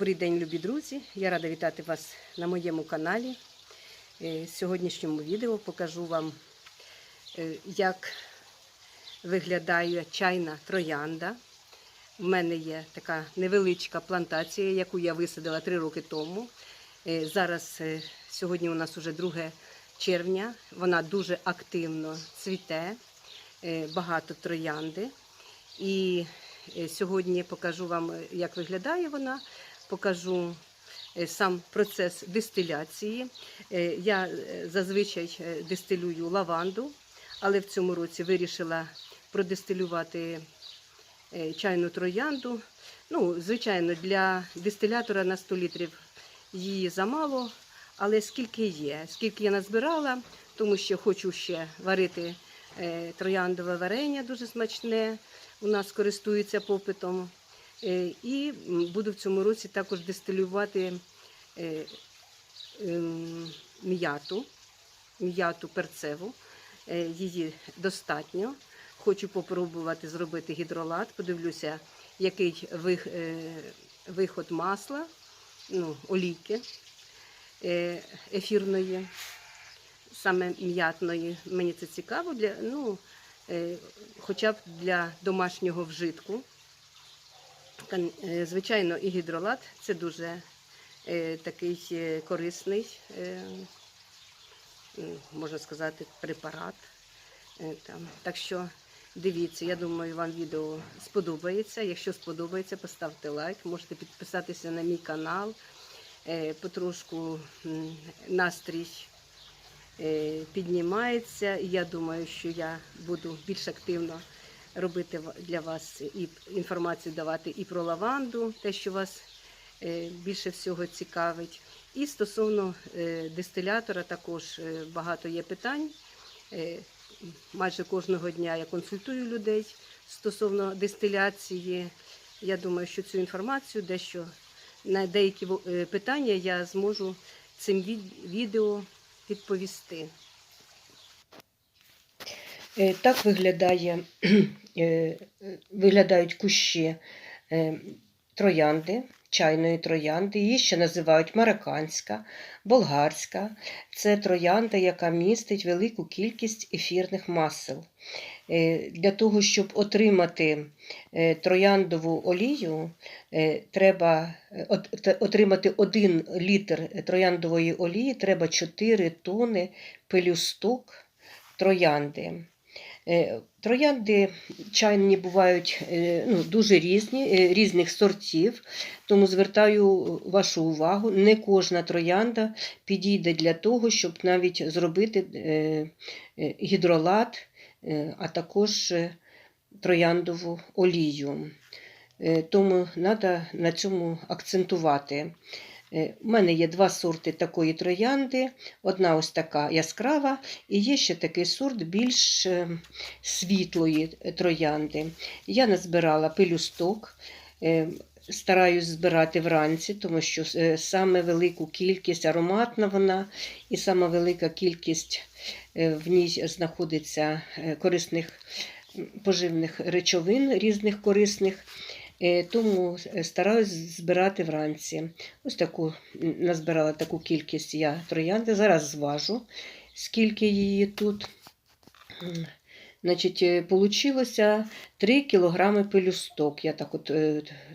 Добрий день, любі друзі! Я рада вітати вас на моєму каналі. Е, В сьогоднішньому відео покажу вам, е, як виглядає чайна троянда. У мене є така невеличка плантація, яку я висадила три роки тому. Е, Зараз сьогодні у нас уже 2 червня. Вона дуже активно цвіте, багато троянди. І сьогодні покажу вам, як виглядає вона. Покажу е, сам процес дистиляції. Е, Я е, зазвичай дистилюю лаванду, але в цьому році вирішила продистилювати чайну троянду. Ну, звичайно, для дистилятора на 100 літрів її замало, але скільки є, скільки я назбирала, тому що хочу ще варити трояндове варення дуже смачне. У нас користується попитом. Е, І буду в цьому році також дистилювати е, ем, м'яту, м'яту перцеву. Е, Її достатньо. Хочу попробувати зробити гідролат. Подивлюся, який виход масла, ну, олійки ефірної, саме м'ятної. Мені це цікаво, для, ну, хоча б для домашнього вжитку. Е, Звичайно, і гідролат це дуже е, такий е, корисний, можна сказати, препарат. Так що дивіться, я думаю, вам відео сподобається. Якщо сподобається, поставте лайк, можете підписатися на мій канал. Потрошку настрій піднімається. Я думаю, що я буду більш активно робити для вас і інформацію давати і про лаванду, те, що вас е, більше всього цікавить. І стосовно е, дистилятора також е, багато є питань. Майже кожного дня я консультую людей стосовно дистиляції. Я думаю, що цю інформацію дещо на деякі питання я зможу цим відео відповісти. Е, Так виглядає, е, виглядають кущі е, троянди, чайної троянди. Її ще називають марокканська, болгарська. Це троянда, яка містить велику кількість ефірних масел. Для того, щоб отримати трояндову олію, треба отримати 1 літр трояндової олії, треба 4 тони пелюсток троянди. Е, Троянди чайні бувають е, ну, дуже різні, е, різних сортів, тому звертаю вашу увагу, не кожна троянда підійде для того, щоб навіть зробити гідролат, а також трояндову олію. Тому треба на цьому акцентувати. Е, У мене є два сорти такої троянди. Одна ось така яскрава, і є ще такий сорт більш е, світлої троянди. Я назбирала пелюсток. е, Стараюсь збирати вранці, тому що е, саме велику кількість ароматна вона, і саме велика кількість е, в ній знаходиться е, корисних поживних речовин, різних корисних. Е, Тому е, стараюсь збирати вранці. Ось таку назбирала таку кількість я троянди. Зараз зважу, скільки її тут. Значить, е, получилося 3 кілограми пелюсток. Я так от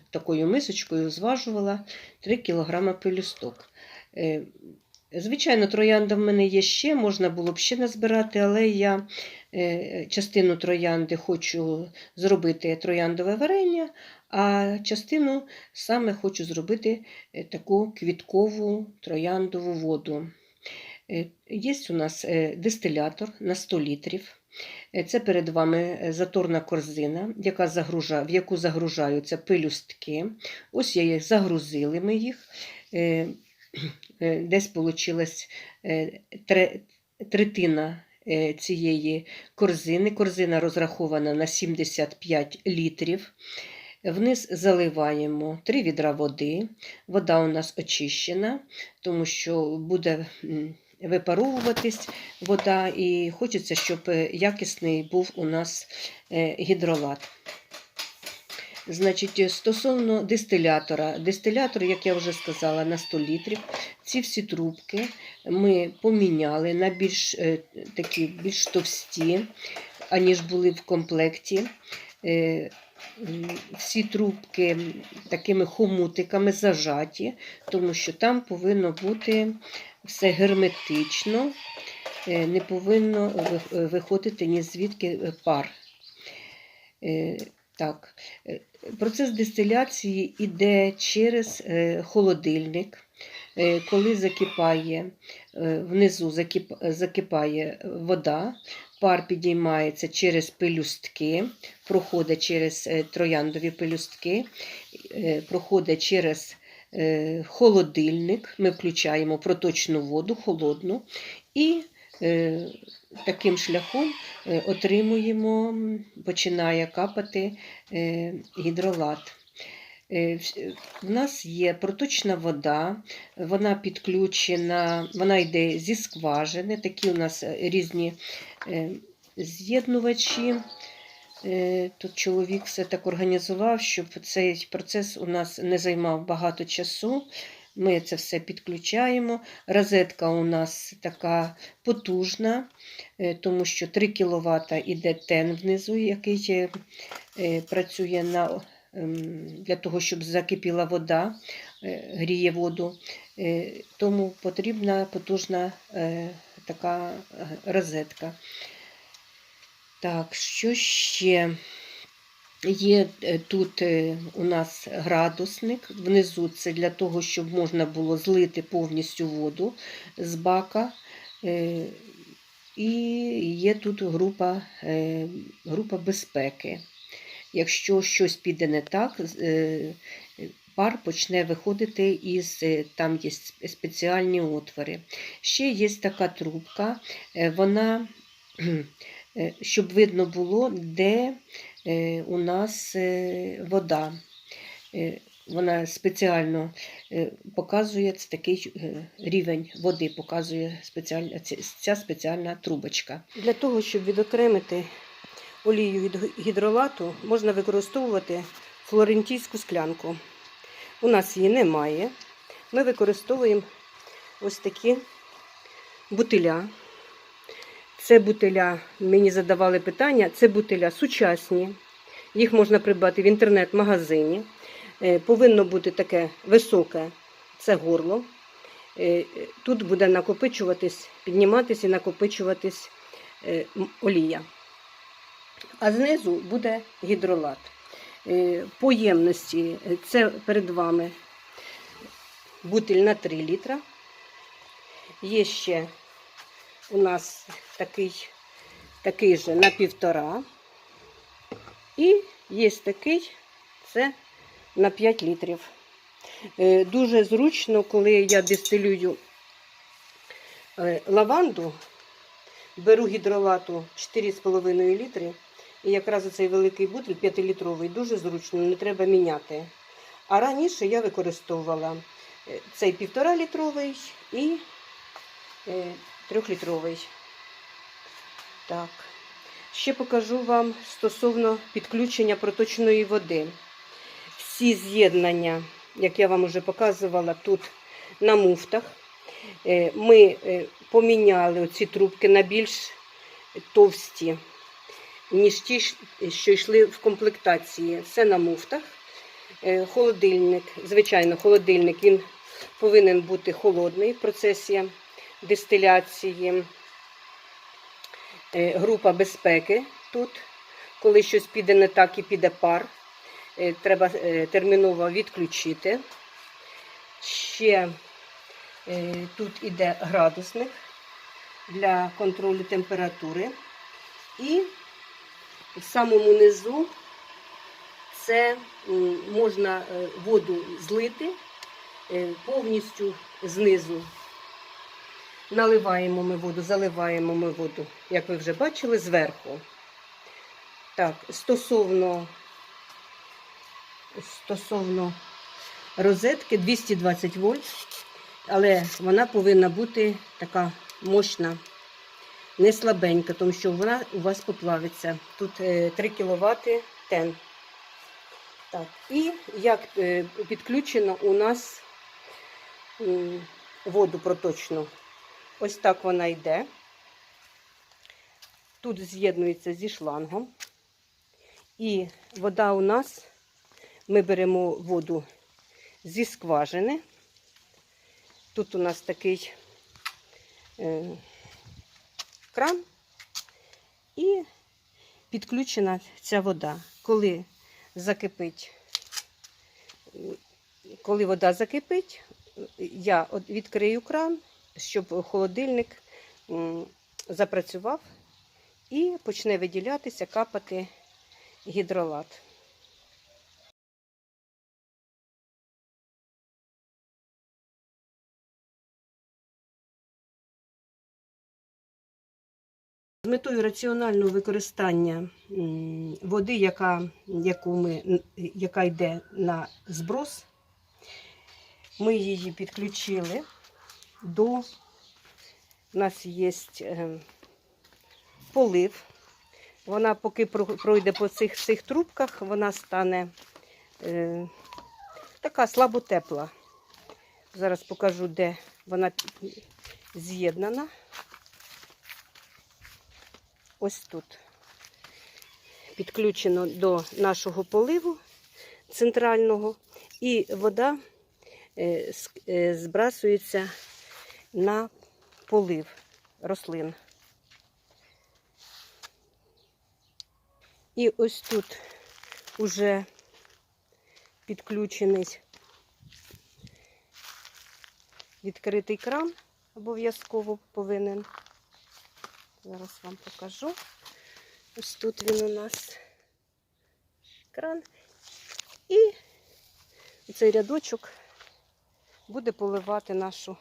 такою мисочкою зважувала 3 кілограми пелюсток. Звичайно, троянда в мене є ще, можна було б ще назбирати, але я частину троянди хочу зробити трояндове варення, а частину саме хочу зробити е, таку квіткову трояндову воду. Е, Є у нас е, дистилятор на 100 літрів. Е, Це перед вами е, заторна корзина, яка загружа, в яку загружаються пелюстки. Ось я їх загрузили ми їх. Е, е, Десь вийшла третина е, цієї корзини. Корзина розрахована на 75 літрів. Вниз заливаємо 3 відра води. Вода у нас очищена, тому що буде випаровуватись вода, і хочеться, щоб е, якісний був у нас е, гідролат. Значить, е, стосовно дистилятора. Дистилятор, як я вже сказала, на 100 літрів. Ці всі трубки ми поміняли на більш е, такі більш товсті, аніж були в комплекті. Е, Всі трубки такими хомутиками зажаті, тому що там повинно бути все герметично, не повинно виходити ні звідки пар. Так, процес дистиляції йде через е, холодильник. Е, Коли закипає, е, внизу закипає вода, пар підіймається через пелюстки, проходить через трояндові пелюстки, проходить через холодильник. Ми включаємо проточну воду, холодну, і таким шляхом е, отримуємо, починає капати е, гідролат. Е, В нас є проточна вода, вона підключена, вона йде зі скважини, такі у нас е, різні е, з'єднувачі. Е, Тут чоловік все так організував, щоб цей процес у нас не займав багато часу. Ми це все підключаємо. Розетка у нас така потужна, е, тому що 3 кВт іде тен внизу, який е, е, працює на, ем, для того, щоб закипіла вода, гріє воду. Тому потрібна потужна така розетка. Так, що ще? Є е, тут е, у нас градусник. Внизу це для того, щоб можна було злити повністю воду з бака. Е, І є тут група, група безпеки. Якщо щось піде не так, пар почне виходити із там є спеціальні отвори. Ще є така трубка, вона, щоб видно було, де е, у нас е, вода. Е, Вона спеціально е, показує це такий е, рівень води, показує спеціальна, ця спеціальна трубочка. Для того, щоб відокремити олію від гідролату, можна використовувати флорентійську склянку. У нас її немає. Ми використовуємо ось такі бутиля. Це бутиля, мені задавали питання, це бутиля сучасні. Їх можна придбати в інтернет-магазині. Е, Повинно бути таке високе це горло. Е, Тут буде накопичуватись, підніматись і накопичуватись е, олія. А знизу буде гідролат. По ємності е, це перед вами бутиль на 3 літра. Є ще у нас такий, такий же на півтора. І є такий, це на 5 літрів. Е, Дуже зручно, коли я дистилюю е, лаванду, беру гідролату 4,5 літри. І якраз оцей великий бутиль 5-літровий, дуже зручно, не треба міняти. А раніше я використовувала е, цей 1,5 літровий і 3-літровий. Так. Ще покажу вам стосовно підключення проточної води. Всі з'єднання, як я вам вже показувала, тут на муфтах. Е, Ми е, поміняли оці трубки на більш товсті, ніж ті, що йшли в комплектації. Це на муфтах. Е, Холодильник, звичайно, холодильник він повинен бути холодний в процесі дистиляції. Е, Група безпеки тут, коли щось піде не так і піде пар, е, треба е, терміново відключити. Ще тут іде градусник для контролю температури. І в самому низу це можна воду злити повністю знизу. Наливаємо ми воду, заливаємо ми воду, як ви вже бачили, зверху. Так, стосовно, стосовно розетки 220 вольт, але вона повинна бути така мощна, не слабенька, тому що вона у вас поплавиться. Тут е, 3 кВт тен. Так, і як е, підключено у нас воду проточну. Ось так вона йде. Тут з'єднується зі шлангом. І вода у нас, ми беремо воду зі скважини. Тут у нас такий е, кран і підключена ця вода. Коли закипить, коли вода закипить, я відкрию кран, щоб холодильник запрацював і почне виділятися, капати гідролат. З метою раціонального використання води, яка, яку ми, яка йде на зброс, ми її підключили до у нас є е, полив. Вона поки пройде по цих, цих трубках, вона стане е, така слаботепла. Зараз покажу, де вона з'єднана. Ось тут. Підключено до нашого поливу центрального, і вода е, е, збрасується на полив рослин. І ось тут уже підключений відкритий кран, обов'язково повинен. Зараз вам покажу. Ось тут він у нас кран. І цей рядочок буде поливати нашу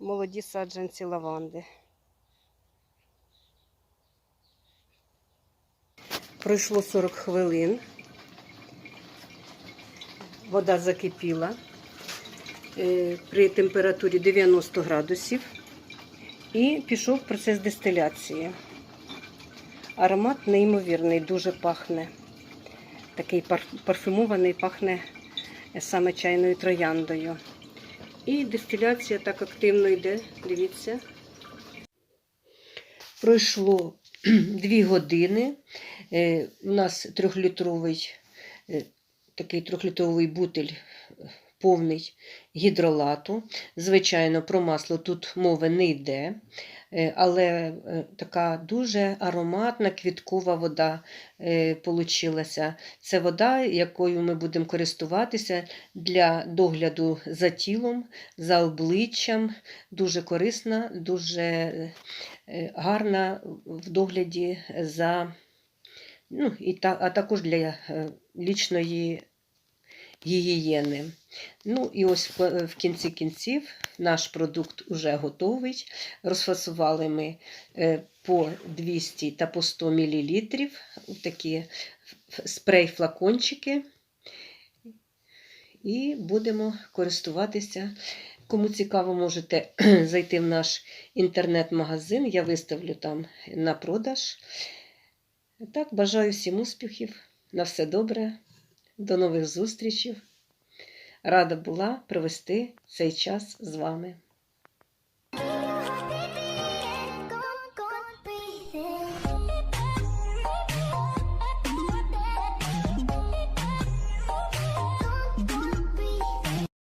молоді саджанці лаванди. Пройшло 40 хвилин. Вода закипіла е, при температурі 90 градусів. І пішов процес дистиляції. Аромат неймовірний, дуже пахне. Такий пар- парфюмований, пахне саме чайною трояндою. І дистиляція так активно йде, дивіться. Пройшло дві години. Е, У нас трьохлітровий, е, такий трьохлітровий бутиль е, повний гідролату. Звичайно, про масло тут мови не йде, е, але е, така дуже ароматна квіткова вода е, получилася. Це вода, якою ми будемо користуватися для догляду за тілом, за обличчям. Дуже корисна, дуже гарна в догляді за, ну, і та, а також для лічної гігієни. Ну і ось в в кінці кінців наш продукт уже готовий. Розфасували ми е, по 200 та по 100 мл такі спрей-флакончики. І будемо користуватися. Кому цікаво, можете зайти в наш інтернет-магазин. Я виставлю там на продаж. Так, бажаю всім успіхів. На все добре. До нових зустрічей. Рада була провести цей час з вами.